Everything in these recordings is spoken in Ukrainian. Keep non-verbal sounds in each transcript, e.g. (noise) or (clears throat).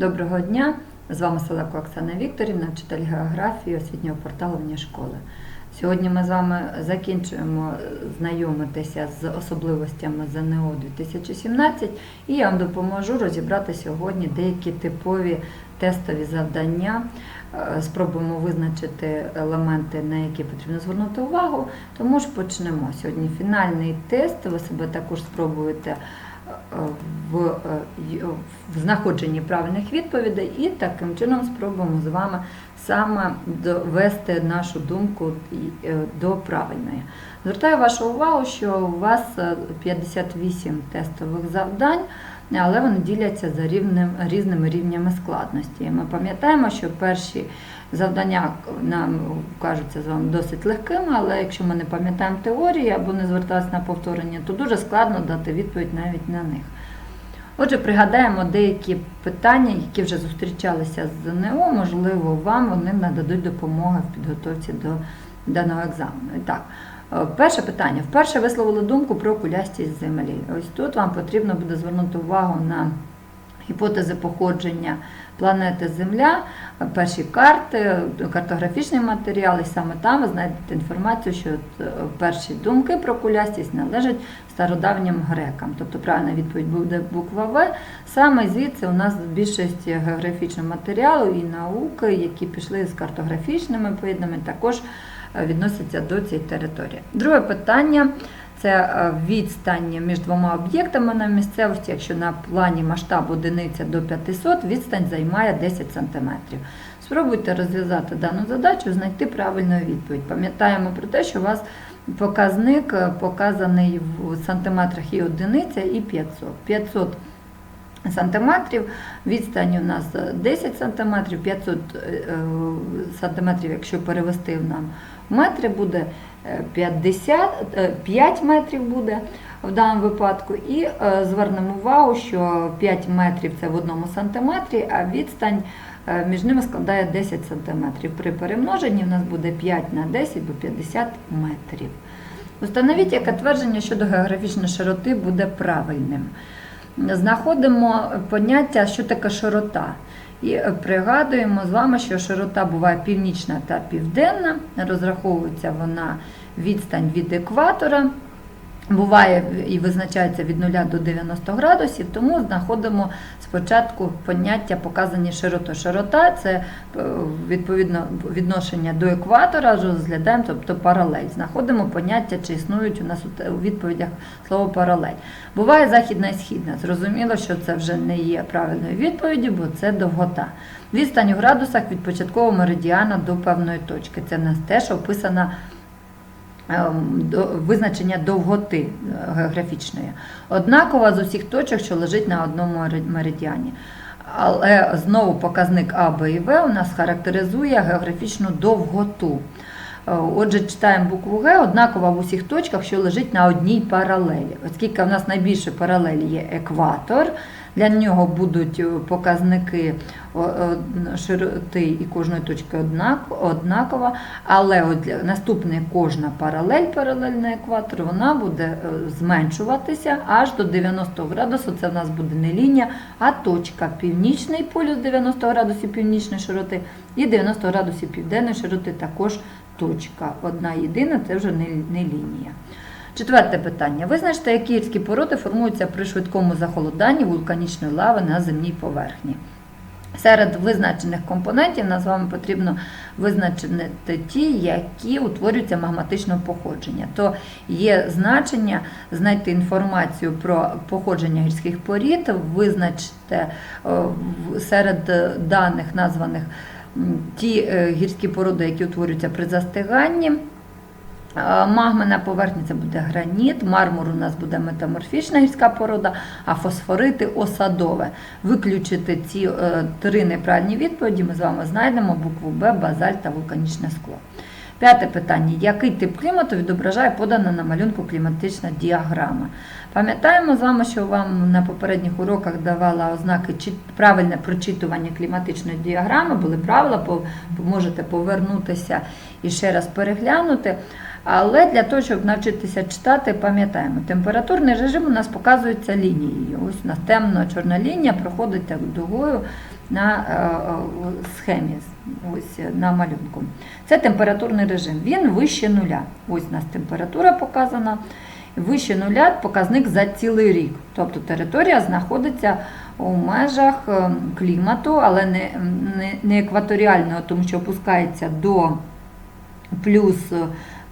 Доброго дня! З вами Селеко Оксана Вікторівна, вчитель географії освітнього порталу «Вні школи. Сьогодні ми з вами закінчуємо знайомитися з особливостями ЗНО 2017 і я вам допоможу розібрати сьогодні деякі типові тестові завдання. Е, Спробуємо визначити елементи, на які потрібно звернути увагу. Тому ж почнемо. Сьогодні фінальний тест. Ви себе також спробуєте в, е, в знаходженні правильних відповідей і таким чином спробуємо з вами саме довести нашу думку е, до правильної. Звертаю вашу увагу, що у вас е, 58 тестових завдань, але вони діляться за рівнем, різними рівнями складності. Ми пам'ятаємо, що перші завдання нам кажуться з вами досить легкими, але якщо ми не пам'ятаємо теорії або не зверталися на повторення, то дуже складно дати відповідь навіть на них. Отже, пригадаємо деякі питання, які вже зустрічалися з ЗНО, можливо, вам вони нададуть допомоги в підготовці до даного екзамену. І так, е, перше питання. Вперше висловили думку про кулястість землі. Ось тут вам потрібно буде звернути увагу на гіпотези походження планети Земля, перші карти, картографічний матеріал, і саме там ви знайдете інформацію, що е, перші думки про кулястість належать стародавнім грекам. Тобто правильна відповідь буде буква В. Саме звідси у нас більшість географічного матеріалу і науки, які пішли з картографічними поєднаннями, також е, відносяться до цієї території. Друге питання. Це е, відстань між двома об'єктами на місцевості. Якщо на плані масштаб одиниця до 500, відстань займає 10 см. Спробуйте розв'язати дану задачу, знайти правильну відповідь. Пам'ятаємо про те, що у вас показник е, показаний в сантиметрах і одиниця, і 500. 500 сантиметрів, відстань у нас 10 сантиметрів, 500 е, сантиметрів, якщо перевести нам в метри, буде е, 50, е, 5 метрів буде в даному випадку. І е, звернемо увагу, що 5 метрів це в одному сантиметрі, а відстань е, між ними складає 10 сантиметрів. При перемноженні в нас буде 5 на 10 до 50 метрів. Установіть, яке твердження щодо географічної широти буде правильним. Знаходимо поняття, що таке широта. І пригадуємо з вами, що широта буває північна та південна. Розраховується вона відстань від екватора. Буває і визначається від 0 до 90 градусів, тому знаходимо спочатку поняття показані широтою. Широта це е, відповідно відношення до екватора, розглядаємо, тобто паралель. Знаходимо поняття, чи існують у нас у відповідях слово паралель. Буває західна і східна. Зрозуміло, що це вже не є правильною відповіддю, бо це довгота. Відстань у градусах від початкового меридіана до певної точки. Це в нас теж описана визначення довготи е, географічної. Однакова з усіх точок, що лежить на одному меридіані. Але знову показник А, Б і В у нас характеризує географічну довготу. Е, Отже, читаємо букву Г, однакова в усіх точках, що лежить на одній паралелі. Оскільки в нас найбільше паралелі є екватор, для нього будуть е, показники о, широти і кожної точки однакова, але для- кожна паралель паралельна екватору, вона буде е, зменшуватися аж до 90 градусів. Це в нас буде не лінія, а точка. Північний полюс 90 градусів північної широти і 90 градусів південної широти також точка. Одна єдина, це вже не лінія. Четверте питання. Визначте, які гірські породи формуються при швидкому захолоданні вулканічної лави на земній поверхні. Серед визначених компонентів нам з вами потрібно визначити ті, які утворюються магматичного походження. То є значення знайти інформацію про походження гірських порід, визначте е, серед даних названих ті е, гірські породи, які утворюються при застиганні. Е, Магми на поверхні це буде граніт, мармур у нас буде метаморфічна гірська порода, а фосфорити осадове. Виключити ці е, три неправильні відповіді ми з вами знайдемо букву Б, базальт та вулканічне скло. П'яте питання. Який тип клімату відображає подана на малюнку кліматична діаграма? Пам'ятаємо з вами, що вам на попередніх уроках давала ознаки правильне прочитування кліматичної діаграми, були правила, можете повернутися і ще раз переглянути. Але для того, щоб навчитися читати, пам'ятаємо, температурний режим у нас показується лінією. Ось у нас темно-чорна лінія проходить так дугою на е, е, схемі, ось е, на малюнку. Це температурний режим. Він вище нуля. Ось у нас температура показана. Вище нуля показник за цілий рік. Тобто територія знаходиться у межах клімату, але не, не, не екваторіального, тому що опускається до плюс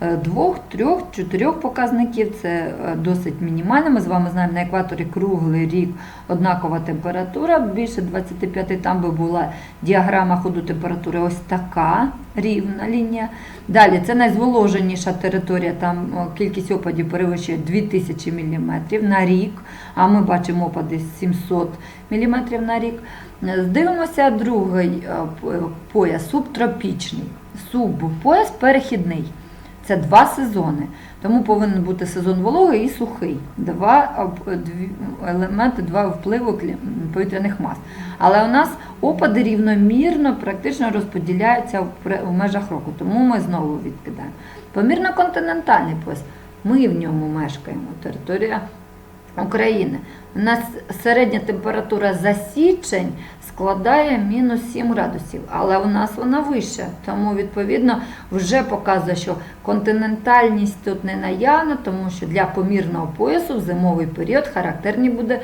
2, 3, 4 показників. Це е, досить мінімально. Ми з вами знаємо, на екваторі круглий рік однакова температура, більше 25, там би була діаграма ходу температури ось така рівна лінія. Далі це найзволоженіша територія, там кількість опадів перевищує 2000 мм на рік, а ми бачимо опади 700 мм на рік. Е, Дивимося другий е, пояс, субтропічний. Субпояс перехідний. Це два сезони. Тому повинен бути сезон вологий і сухий. Два елементи, два впливу повітряних мас. Але у нас опади рівномірно практично розподіляються в в межах року. Тому ми знову відкидаємо. Помірно-континентальний пояс. Ми в ньому мешкаємо. Територія України. У нас середня температура за січень складає мінус 7 градусів, але у нас вона вища, тому відповідно вже показує, що континентальність тут не наявна, тому що для помірного поясу в зимовий період характерні буде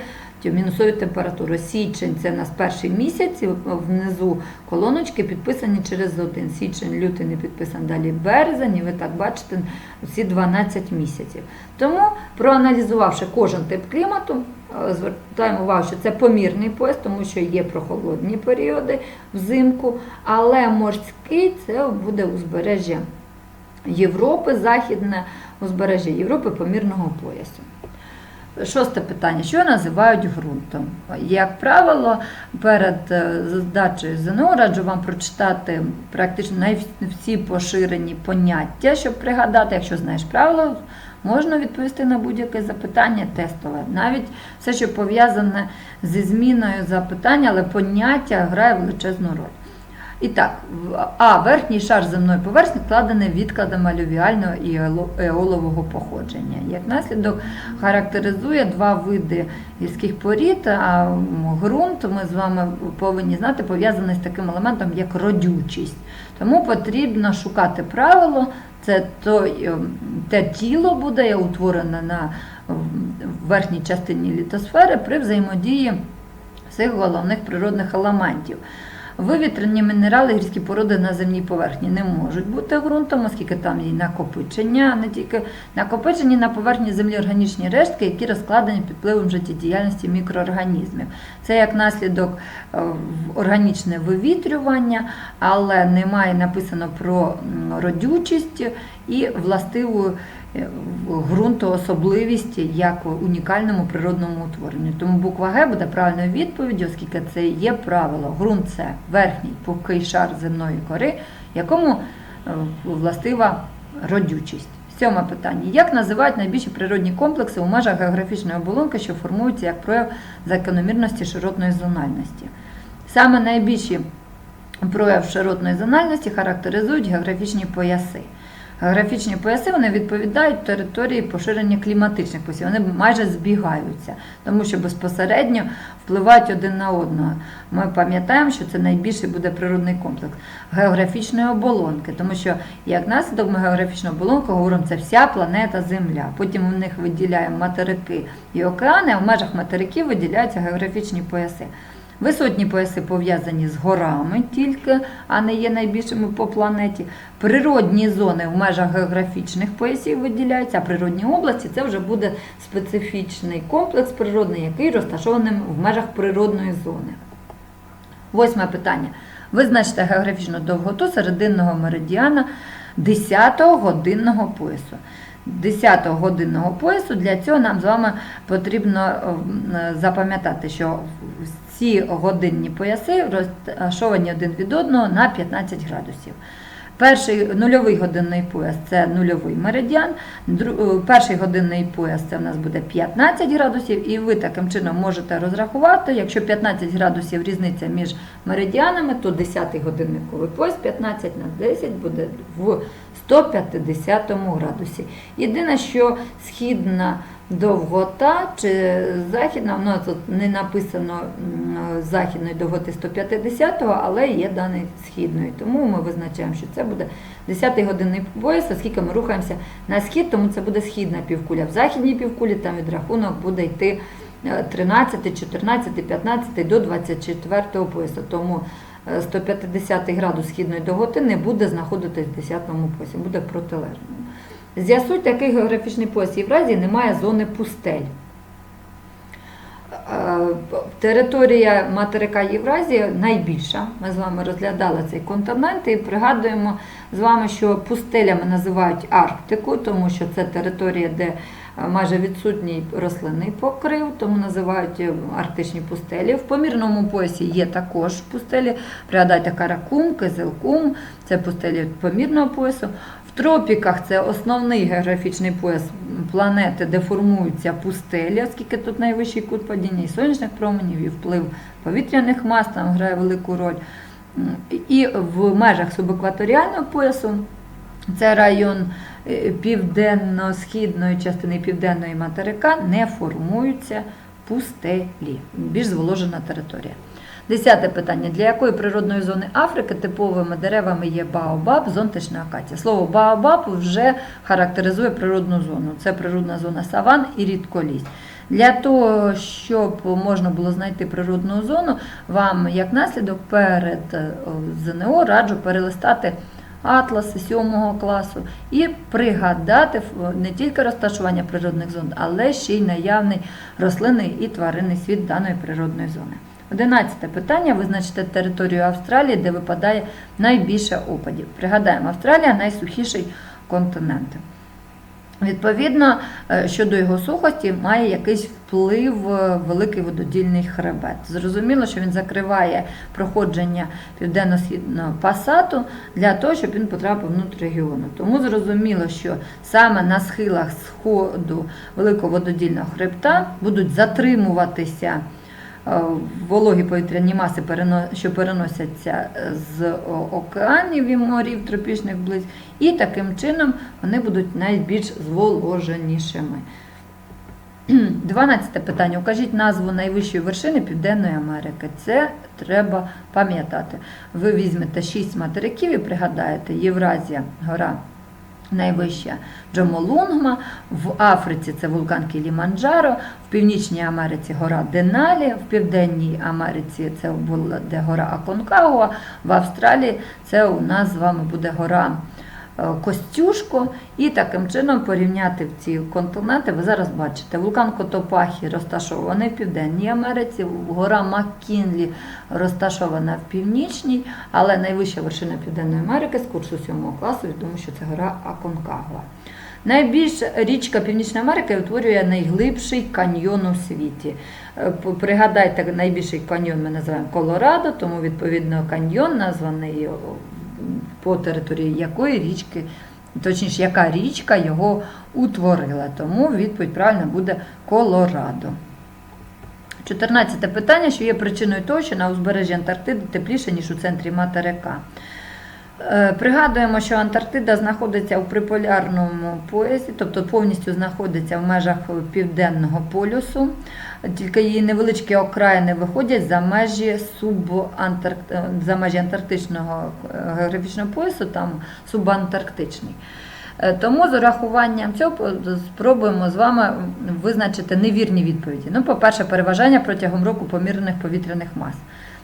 мінусові температури. Січень це у нас перший місяць, внизу колоночки підписані через один. Січень, лютий не підписаний, далі березень, і ви так бачите всі 12 місяців. Тому, проаналізувавши кожен тип клімату, е, звертаємо увагу, що це помірний пояс, тому що є прохолодні періоди взимку, але морський це буде узбережжя Європи, західне узбережжя Європи помірного поясу. Шосте питання: що називають ґрунтом? Як правило, перед е, здачею ЗНО раджу вам прочитати практично всі поширені поняття, щоб пригадати, якщо знаєш правила, можна відповісти на будь-яке запитання тестове. Навіть все, що пов'язане зі зміною запитання, але поняття грає величезну роль. І так, а верхній шар земної поверхні складений відкладами алювіального і еолового походження. Як наслідок характеризує два види гірських порід, а ґрунт ми з вами повинні знати пов'язаний з таким елементом, як родючість. Тому потрібно шукати правило. Це той, ем, те тіло буде утворене на верхній частині літосфери при взаємодії всіх головних природних елементів. Вивітрені мінерали, гірські породи на земній поверхні не можуть бути ґрунтом, оскільки там є накопичення, не тільки накопичені на поверхні землі органічні рештки, які розкладені під впливом життєдіяльності мікроорганізмів. Це як наслідок е, органічне вивітрювання, але немає написано про родючість і властиву е, ґрунтоособливість як унікальному природному утворенню. Тому буква Г буде правильною відповіддю, оскільки це є правило. Ґрунт це верхній пухкий шар земної кори, якому е, властива родючість. Сьоме питання. Як називають найбільші природні комплекси у межах географічної оболонки, що формуються як прояв закономірності широтної зональності? Саме найбільші прояв широтної зональності характеризують географічні пояси. Географічні пояси вони відповідають території поширення кліматичних поясів. Вони майже збігаються, тому що безпосередньо впливають один на одного. Ми пам'ятаємо, що це найбільший буде природний комплекс географічної оболонки, тому що як наслідок ми географічну оболонку говоримо, це вся планета Земля. Потім в них виділяємо материки і океани, а в межах материків виділяються географічні пояси. Висотні пояси пов'язані з горами тільки, а не є найбільшими по планеті. Природні зони в межах географічних поясів виділяються, а природні області це вже буде специфічний комплекс природний, який розташований в межах природної зони. Восьме питання. Визначте географічну довготу серединного меридіана 10-го годинного поясу. 10-го годинного поясу для цього нам з вами потрібно е, запам'ятати, що ці годинні пояси розташовані один від одного на 15 градусів. Перший нульовий годинний пояс це нульовий меридіан. Е, Перший годинний пояс це в нас буде 15 градусів, і ви таким чином можете розрахувати, якщо 15 градусів різниця між меридіанами, то 10-й годинниковий пояс 15 на 10 буде в 150 градусі. Єдине, що східна довгота чи західна, воно тут не написано західної довготи 150-го, але є даний східної. Тому ми визначаємо, що це буде 10-й годинний пояс, оскільки ми рухаємося на схід, тому це буде східна півкуля. В західній півкулі там відрахунок буде йти е, 13, 14, 15 до 24 поясу. Тому е, 150 градус східної довготи не буде знаходитись в 10-му поясі, буде протилежним. З'ясуйте, який географічний пояс Євразії не має зони пустель. Е, Територія материка Євразії найбільша. Ми з вами розглядали цей континент і пригадуємо з вами, що пустелями називають Арктику, тому що це територія, де е, майже відсутній рослинний покрив, тому називають е, арктичні пустелі. В помірному поясі є також пустелі. Пригадайте Каракум, Кизилкум, це пустелі помірного поясу. В тропіках це основний географічний пояс планети, де формуються пустелі, оскільки тут найвищий кут падіння і сонячних променів, і вплив повітряних мас там грає велику роль. І в межах субекваторіального поясу це район е, південно-східної частини південної материка не формуються пустелі, більш зволожена територія. Десяте питання. Для якої природної зони Африки типовими деревами є баобаб, зонтична акація? Слово баобаб вже характеризує природну зону. Це природна зона саван і рідколість. Для того, щоб можна було знайти природну зону, вам як наслідок перед е, ЗНО раджу перелистати атласи 7 класу і пригадати не тільки розташування природних зон, але ще й наявний рослинний і тваринний світ даної природної зони. Одинадцяте питання. Визначте територію Австралії, де випадає найбільше опадів. Пригадаємо, Австралія найсухіший континент. Відповідно, е, щодо його сухості, має якийсь вплив е, великий вододільний хребет. Зрозуміло, що він закриває проходження південно-східного пасату для того, щоб він потрапив внутрь регіону. Тому зрозуміло, що саме на схилах сходу великого вододільного хребта будуть затримуватися вологі повітряні маси, що переносяться з океанів і морів тропічних близь, і таким чином вони будуть найбільш зволоженішими. (clears throat) 12 питання. Укажіть назву найвищої вершини Південної Америки. Це треба пам'ятати. Ви візьмете 6 материків і пригадаєте Євразія, гора найвища. Джомолунгма, в Африці це вулкан Кіліманджаро, в Північній Америці гора Деналі, в Південній Америці це буде гора Аконкагуа, в Австралії це у нас з вами буде гора Костюшко, і таким чином порівняти ці континенти. Ви зараз бачите, вулкан Котопахі розташований в Південній Америці, гора Маккінлі розташована в Північній, але найвища вершина Південної Америки з курсу 7 класу, відомо, що це гора Аконкагуа. Найбільша річка Північної Америки утворює найглибший каньйон у світі. Е, Пригадайте, найбільший каньйон ми називаємо Колорадо, тому відповідно каньйон названий по території якої річки, точніше, яка річка його утворила. Тому відповідь правильно буде Колорадо. 14 питання, що є причиною того, що на узбережжі Антарктиди тепліше, ніж у центрі материка. Е, Пригадуємо, що Антарктида знаходиться у приполярному поясі, тобто повністю знаходиться в межах південного полюсу, тільки її невеличкі окраїни виходять за межі субантарк... е, за межі антарктичного е, географічного поясу, там субантарктичний. Тому з урахуванням цього спробуємо з вами визначити невірні відповіді. Ну, по-перше, переважання протягом року помірних повітряних мас.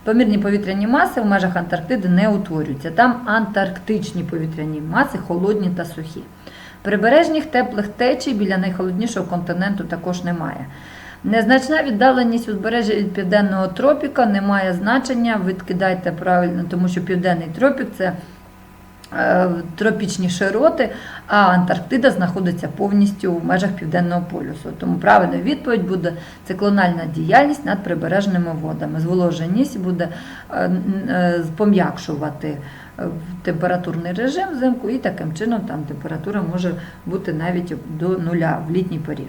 Помірні повітряні маси в межах Антарктиди не утворюються. Там антарктичні повітряні маси, холодні та сухі. Прибережних теплих течій біля найхолоднішого континенту також немає. Незначна віддаленість узбережжя від південного тропіка не має значення. Відкидайте правильно, тому що південний тропік це тропічні широти, а Антарктида знаходиться повністю в межах південного полюсу. Тому правильною відповідь буде циклональна діяльність над прибережними водами. Зволоженість буде е, е, пом'якшувати температурний режим взимку, і таким чином там температура може бути навіть до нуля в літній період.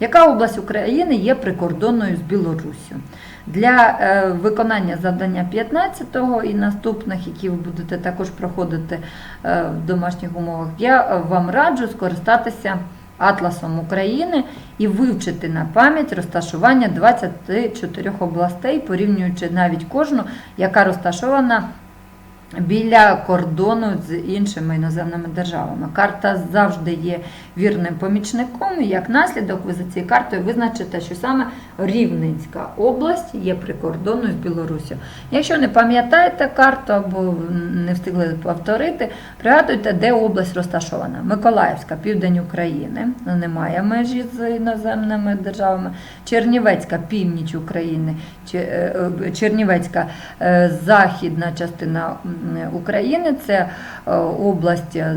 Яка область України є прикордонною з Білоруссю? Для е, виконання завдання 15-го і наступних, які ви будете також проходити е, в домашніх умовах, я е, вам раджу скористатися Атласом України і вивчити на пам'ять розташування 24 областей, порівнюючи навіть кожну, яка розташована біля кордону з іншими іноземними державами. Карта завжди є вірним помічником, і як наслідок ви за цією картою визначите, що саме Рівненська область є прикордонною з Білорусі. Якщо не пам'ятаєте карту або не встигли повторити, пригадуйте, де область розташована. Миколаївська, південь України, немає межі з іноземними державами. Чернівецька, північ України, е, е, Чернівецька е, західна частина України це е, область, е,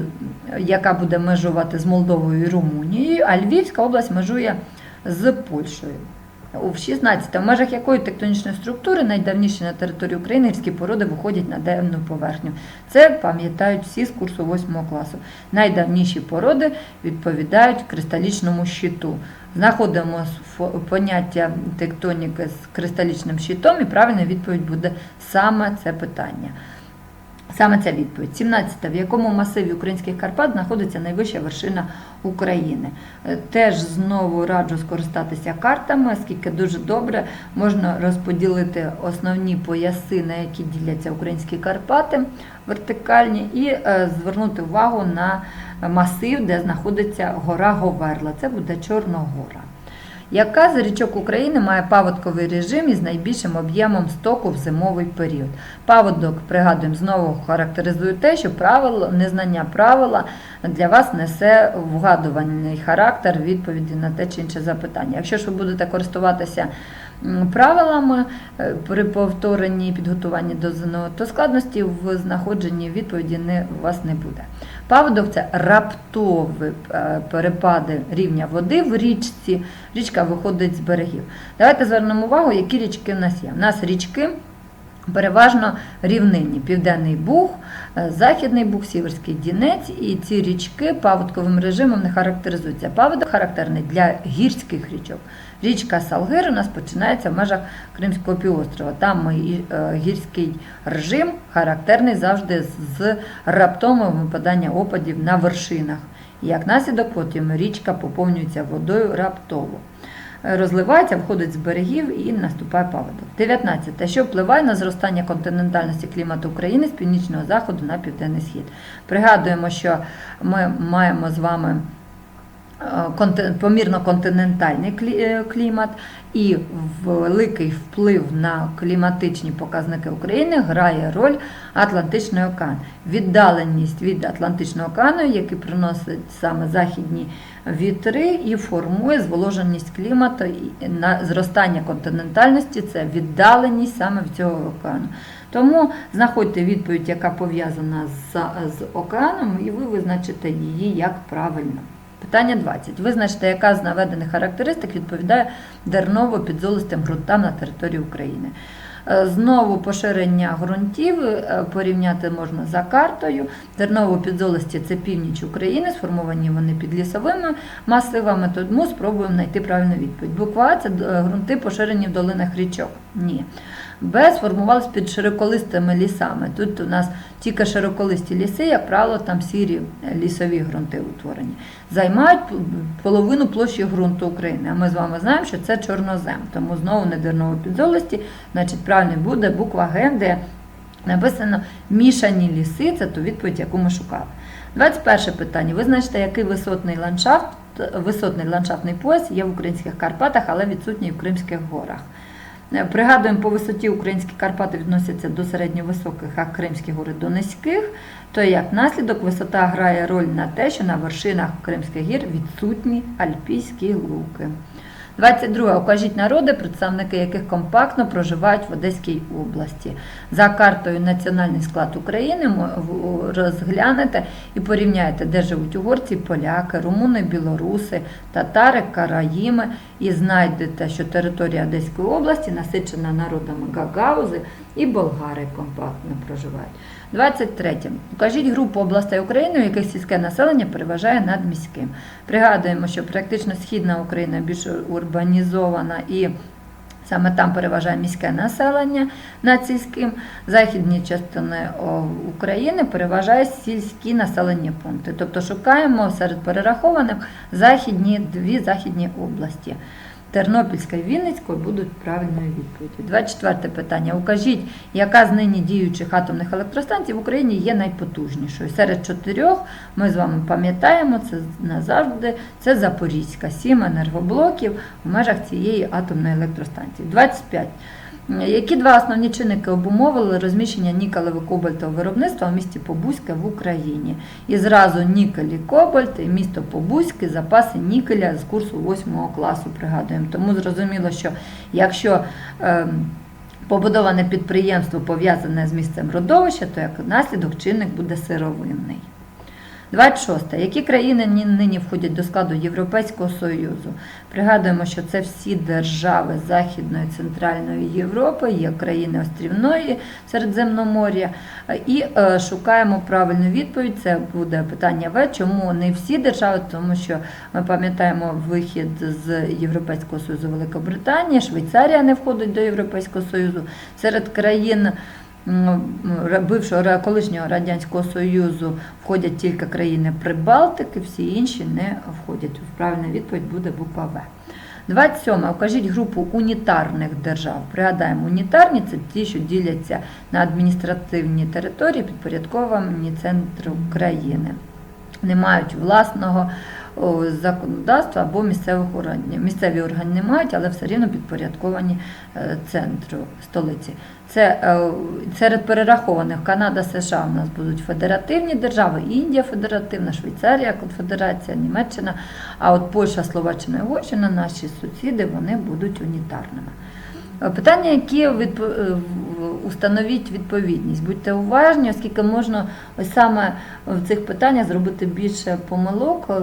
яка буде межувати з Молдовою і Румунією, а Львівська область межує з Польщею. У 16 в межах якої тектонічної структури найдавніші на території України гірські породи виходять на денну поверхню. Це пам'ятають всі з курсу 8 класу. Найдавніші породи відповідають кристалічному щиту. Знаходимо поняття тектоніки з кристалічним щитом, і правильна відповідь буде саме це питання. Саме ця відповідь. 17. В якому масиві українських Карпат знаходиться найвища вершина України? Е, Теж знову раджу скористатися картами, оскільки дуже добре можна розподілити основні пояси, на які діляться українські Карпати вертикальні, і е, звернути увагу на масив, де знаходиться гора Говерла. Це буде Чорногора. Яка з річок України має паводковий режим із найбільшим об'ємом стоку в зимовий період? Паводок, пригадуємо, знову характеризує те, що правило, незнання правила для вас несе вгадувальний характер відповіді на те чи інше запитання. Якщо ж ви будете користуватися правилами е, при повторенні підготуванні до ЗНО, то складності в знаходженні відповіді не, у вас не буде. Паводок це раптові е, перепади рівня води в річці. Річка виходить з берегів. Давайте звернемо увагу, які річки в нас є. У нас річки переважно рівнинні. Південний Буг, е, Західний Буг, Сіверський Дінець. І ці річки паводковим режимом не характеризуються. Паводок характерний для гірських річок. Річка Салгир у нас починається в межах Кримського півострова. Там е, гірський режим характерний завжди з раптовим випаданням опадів на вершинах. І як наслідок потім річка поповнюється водою раптово. Е, Розливається, входить з берегів і наступає паводок. 19. Що впливає на зростання континентальності клімату України з північного заходу на південний схід. Пригадуємо, що ми маємо з вами помірно-континентальний е, клімат, і великий вплив на кліматичні показники України грає роль Атлантичний океан. Віддаленість від Атлантичного океану, який приносить саме західні вітри і формує зволоженість клімату на зростання континентальності це віддаленість саме від цього океану. Тому знаходьте відповідь, яка пов'язана з, з океаном, і ви визначите її як правильно. Питання 20. Визначте, яка з наведених характеристик відповідає дерново-підзолистим ґрунтам на території України. Е, Знову поширення ґрунтів е, порівняти можна за картою. Дерново-підзолисті це північ України, сформовані вони під лісовими масивами, тому спробуємо знайти правильну відповідь. Буква це е, ґрунти поширені в долинах річок. Ні. Б сформувалися під широколистими лісами. Тут у нас тільки широколисті ліси, як правило, там сірі лісові ґрунти утворені. Займають половину площі ґрунту України. А ми з вами знаємо, що це чорнозем. Тому знову не дерново підзолисті, значить правильно буде буква Г, де написано мішані ліси, це ту відповідь, яку ми шукали. 21 питання. Визначте, який висотний ландшафт, висотний ландшафтний пояс є в українських Карпатах, але відсутній в Кримських горах. Е, Пригадуємо, по висоті українські Карпати відносяться до середньовисоких, а Кримські гори до низьких. То як наслідок висота грає роль на те, що на вершинах Кримських гір відсутні альпійські луки. 22. Укажіть народи, представники яких компактно проживають в Одеській області. За картою Національний склад України розглянете і порівняєте, де живуть угорці, поляки, румуни, білоруси, татари, караїми, і знайдете, що територія Одеської області насичена народами гагаузи і болгари компактно проживають. 23. Укажіть групу областей України, у яких сільське населення переважає над міським. Пригадуємо, що практично східна Україна більш урбанізована і Саме там переважає міське населення над сільським. Західні частини України переважає сільські населені пункти. Тобто шукаємо серед перерахованих західні, дві західні області. Тернопільська і Вінницької будуть правильною відповіддю. 24 питання. Укажіть, яка з нині діючих атомних електростанцій в Україні є найпотужнішою. Серед чотирьох ми з вами пам'ятаємо, це назавжди це Запорізька, сім енергоблоків в межах цієї атомної електростанції. 25. Які два основні чинники обумовили розміщення нікелево-кобальтового виробництва у місті Побузьке в Україні? І зразу нікель і кобальт, і місто Побузьке, запаси нікеля з курсу 8 класу, пригадуємо. Тому зрозуміло, що якщо ем, побудоване підприємство пов'язане з місцем родовища, то як наслідок чинник буде сировинний. 26. Які країни ні- нині входять до складу Європейського Союзу? Пригадуємо, що це всі держави Західної Центральної Європи, є країни острівної Середземномор'я. І е, шукаємо правильну відповідь. Це буде питання В. Чому не всі держави? Тому що ми пам'ятаємо вихід з Європейського Союзу Великобританія, Швейцарія не входить до Європейського Союзу. Серед країн бившого колишнього радянського союзу входять тільки країни Прибалтики, всі інші не входять. Правильна відповідь буде буква В. 27. Укажіть групу унітарних держав. Пригадаємо, унітарні це ті, що діляться на адміністративні території, підпорядковані центру країни. Не мають власного законодавства або місцевих органів. Місцеві органи не мають, але все рівно підпорядковані е, центру столиці. Це е, серед перерахованих Канада, США у нас будуть федеративні держави, Індія федеративна, Швейцарія, Конфедерація, Німеччина. А от Польща, Словаччина і Угорщина, наші сусіди, вони будуть унітарними. Е, Питання, які відп... е, установіть відповідність. Будьте уважні, оскільки можна ось саме в цих питаннях зробити більше помилок. Е,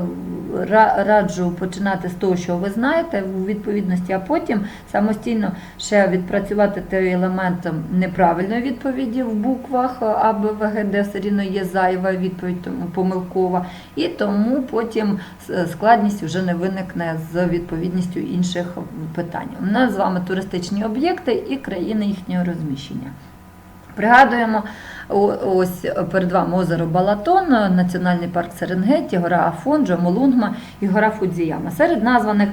Раджу починати з того, що ви знаєте у відповідності, а потім самостійно ще відпрацювати той елемент неправильної відповіді в буквах А, Б, В, все рівно є зайва відповідь, тому помилкова. І тому потім складність вже не виникне з відповідністю інших питань. У нас з вами туристичні об'єкти і країни їхнього розміщення. Пригадуємо, ось перед вами озеро Балатон, Національний парк Серенгеті, гора Афон, Джомолунгма і гора Фудзіяма. Серед названих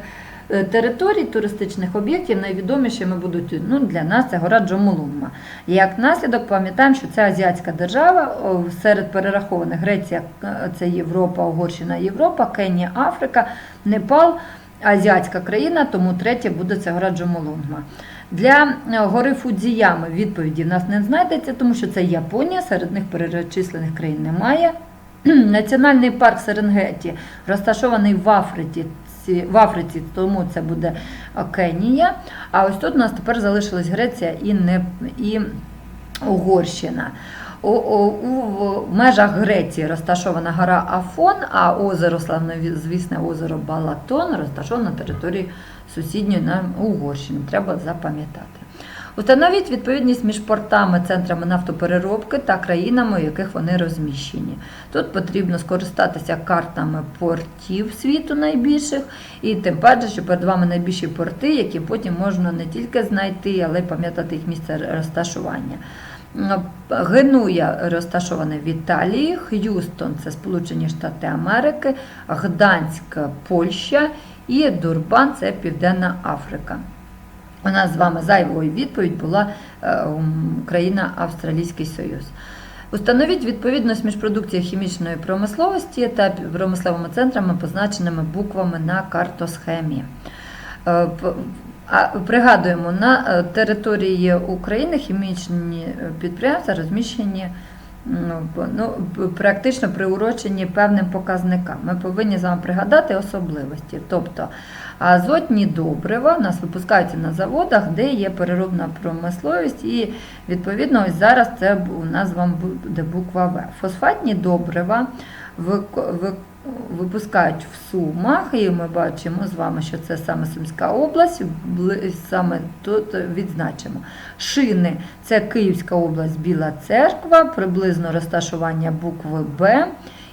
е, територій туристичних об'єктів найвідомішими будуть ну, для нас це гора Джомолунгма. Як наслідок пам'ятаємо, що це азіатська держава, серед перерахованих Греція, е, це Європа, Угорщина, Європа, Кенія, Африка, Непал, азіатська країна, тому третє буде це гора Джомолунгма. Для е, гори Фудзіями відповіді в нас не знайдеться, тому що це Японія, серед них перечислених країн немає. (clears throat) Національний парк Серенгеті розташований в Африці, в Африці, тому це буде е, Кенія. А ось тут у нас тепер залишилась Греція і, не, і Угорщина. У, межах Греції розташована гора Афон, а озеро, славнозвісне озеро Балатон, розташоване на території сусідньої нам Угорщини. Треба запам'ятати. Установіть відповідність між портами, центрами нафтопереробки та країнами, у яких вони розміщені. Тут потрібно скористатися картами портів світу найбільших, і тим паче, що перед вами найбільші порти, які потім можна не тільки знайти, але й пам'ятати їх місце розташування. Генуя розташована в Італії, Х'юстон це Сполучені Штати Америки, Гданськ Польща і Дурбан це Південна Африка. У нас з вами зайвою відповідь була е, країна Австралійський Союз. Установіть відповідність між продукцією хімічної промисловості та промисловими центрами, позначеними буквами на картосхемі. А пригадуємо, на е, території України хімічні е, підприємства розміщені ну, ну, практично приурочені певним показникам. Ми повинні з вами пригадати особливості. Тобто азотні добрива у нас випускаються на заводах, де є переробна промисловість, і відповідно ось зараз це у нас з вами буде буква В. Фосфатні добрива вик- випускають в Сумах, і ми бачимо з вами, що це саме Сумська область, саме тут відзначимо. Шини це Київська область, Біла Церква, приблизно розташування букви Б.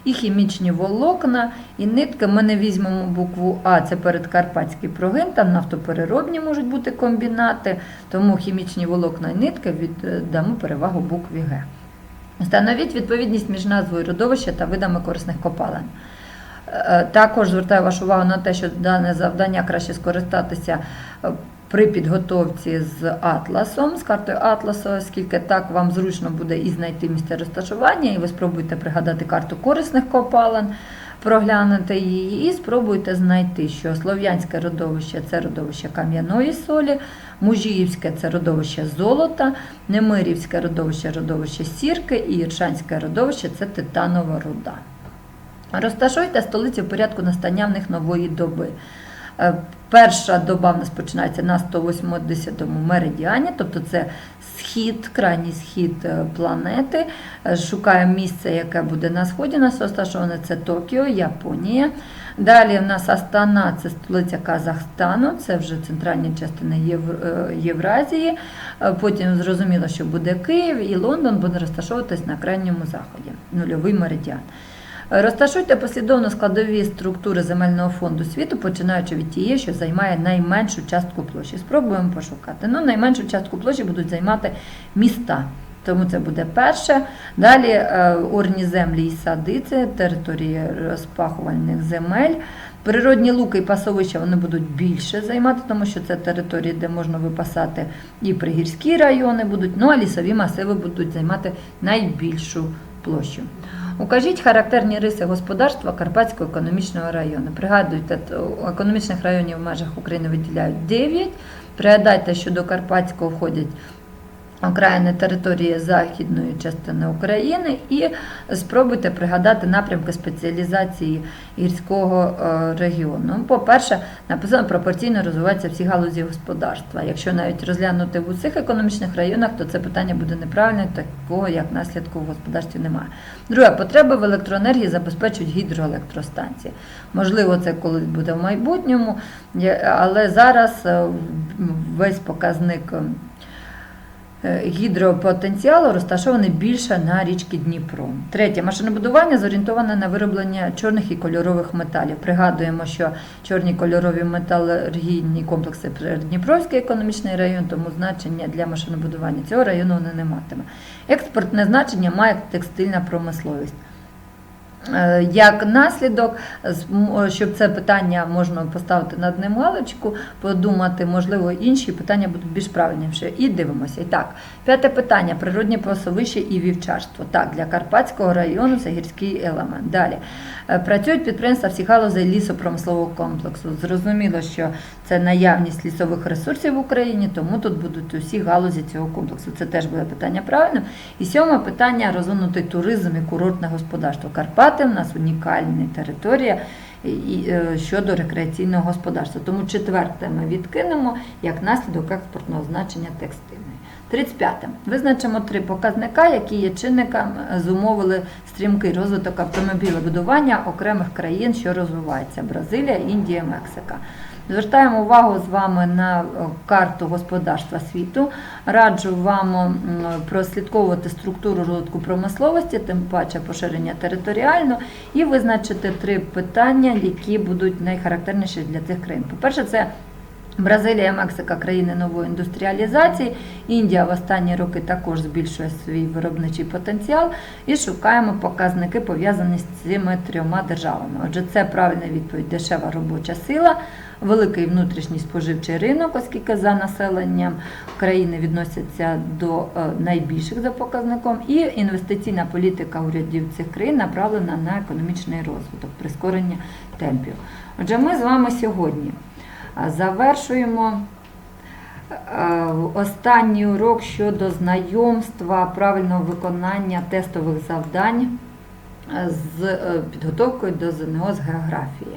І хімічні волокна, і нитки. Ми не візьмемо букву А, це передкарпатський прогин, там нафтопереробні можуть бути комбінати, тому хімічні волокна і нитки віддамо перевагу букві Г. Встановіть відповідність між назвою родовища та видами корисних копалин. Е, Також звертаю вашу увагу на те, що дане завдання краще скористатися е, при підготовці з атласом, з картою атласу, оскільки так вам зручно буде і знайти місце розташування, і ви спробуєте пригадати карту корисних копалин, проглянути її і спробуйте знайти, що слов'янське родовище це родовище кам'яної солі, Мужіївське це родовище золота, Немирівське родовище родовище сірки і Іршанське родовище це титанова руда. Розташуйте столиці в порядку настання в них нової доби. Е, Перша доба в нас починається на 180-му меридіані, тобто це схід, крайній схід е, планети. Е, Шукаємо місце, яке буде на сході. Нас розташоване це Токіо, Японія. Далі в нас Астана, це столиця Казахстану, це вже центральні частини Євразії. Потім зрозуміло, що буде Київ і Лондон буде розташовуватись на крайньому заході, нульовий меридіан. Розташуйте послідовно складові структури земельного фонду світу, починаючи від тієї, що займає найменшу частку площі. Спробуємо пошукати. Ну, найменшу частку площі будуть займати міста. Тому це буде перше. Далі е, орні землі і сади, це території розпахувальних земель. Природні луки і пасовища вони будуть більше займати, тому що це території, де можна випасати і пригірські райони будуть, ну а лісові масиви будуть займати найбільшу площу. Укажіть характерні риси господарства Карпатського економічного району. Пригадуйте, економічних районів в межах України виділяють 9. Пригадайте, що до Карпатського входять окраїни території західної частини України і спробуйте пригадати напрямки спеціалізації гірського е, регіону. По-перше, написано пропорційно розвиваються всі галузі господарства. Якщо навіть розглянути в усіх економічних районах, то це питання буде неправильне, такого як наслідку в господарстві немає. Друге, потреби в електроенергії забезпечують гідроелектростанції. Можливо, це колись буде в майбутньому, але зараз е, весь показник. Е, гідропотенціалу розташований більше на річці Дніпро. Третє машинобудування зорієнтоване на вироблення чорних і кольорових металів. Пригадуємо, що чорні кольорові металургійні комплекси Дніпровський економічний район, тому значення для машинобудування цього району не матиме. Експортне значення має текстильна промисловість. Е, Як наслідок, щоб це питання можна поставити над ним галочку, подумати, можливо, інші питання будуть більш правильніші. І дивимося. І так, п'яте питання: природні пасовище і вівчарство. Так, для Карпатського району це гірський елемент. Далі Е, працюють підприємства всіх галузей лісопромислового комплексу. Зрозуміло, що це наявність лісових ресурсів в Україні, тому тут будуть усі галузі цього комплексу. Це теж буде питання правильним. І сьоме питання розвинутий туризм і курортне господарство. Карпати в нас унікальна територія е, щодо рекреаційного господарства. Тому четверте ми відкинемо як наслідок експортного значення текстильної. 35. Визначимо три показника, які є чинниками, е, зумовили стрімкий розвиток автомобілебудування окремих країн, що розвиваються: Бразилія, Індія, Мексика. Звертаємо увагу з вами на е, карту господарства світу. Раджу вам прослідковувати структуру розвитку промисловості, тим паче поширення територіально, і визначити три питання, які будуть найхарактерніші для цих країн. По-перше, це Бразилія, Мексика країни нової індустріалізації. Індія в останні роки також збільшує свій виробничий потенціал і шукаємо показники пов'язані з цими трьома державами. Отже, це правильна відповідь: дешева робоча сила, великий внутрішній споживчий ринок, оскільки за населенням країни відносяться до е, найбільших за показником, і інвестиційна політика урядів цих країн направлена на економічний розвиток, прискорення темпів. Отже, ми з вами сьогодні. Завершуємо е, останній урок щодо знайомства правильного виконання тестових завдань е, з е, підготовкою до ЗНО з географії.